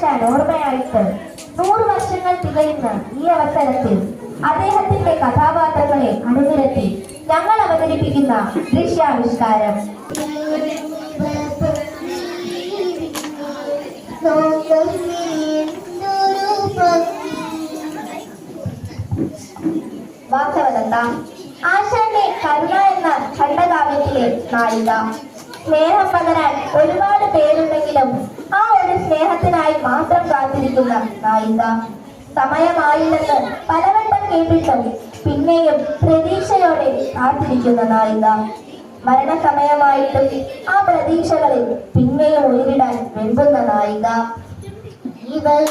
കുഞ്ഞിരാമനാശാൻ ഓർമ്മയായിട്ട് നൂറ് വർഷങ്ങൾ തികയുന്ന ഈ അവസരത്തിൽ അദ്ദേഹത്തിന്റെ കഥാപാത്രങ്ങളെ അണിനിരത്തി ഞങ്ങൾ അവതരിപ്പിക്കുന്ന ദൃശ്യാവിഷ്കാരം. വാസവദത്ത ആശാന്റെ കരുണ എന്ന ഖണ്ഡകാവ്യത്തിലെ നായിക. സ്നേഹം പകരാൻ ഒരുപാട് പേരുണ്ടെങ്കിലും ആ സ്നേഹത്തിനായി മാത്രം കാത്തിരിക്കുന്ന നായിക. സമയമായില്ലെന്ന് പലവട്ടം കേട്ടിട്ടും പിന്നെയും പ്രതീക്ഷയോടെ കാത്തിരിക്കുന്ന നായിക. മരണസമയമായിട്ടും ആ പ്രതീക്ഷകളിൽ പിന്നെയും ഉയരിടാൻ വെമ്പുന്ന നായിക. ഇവൾ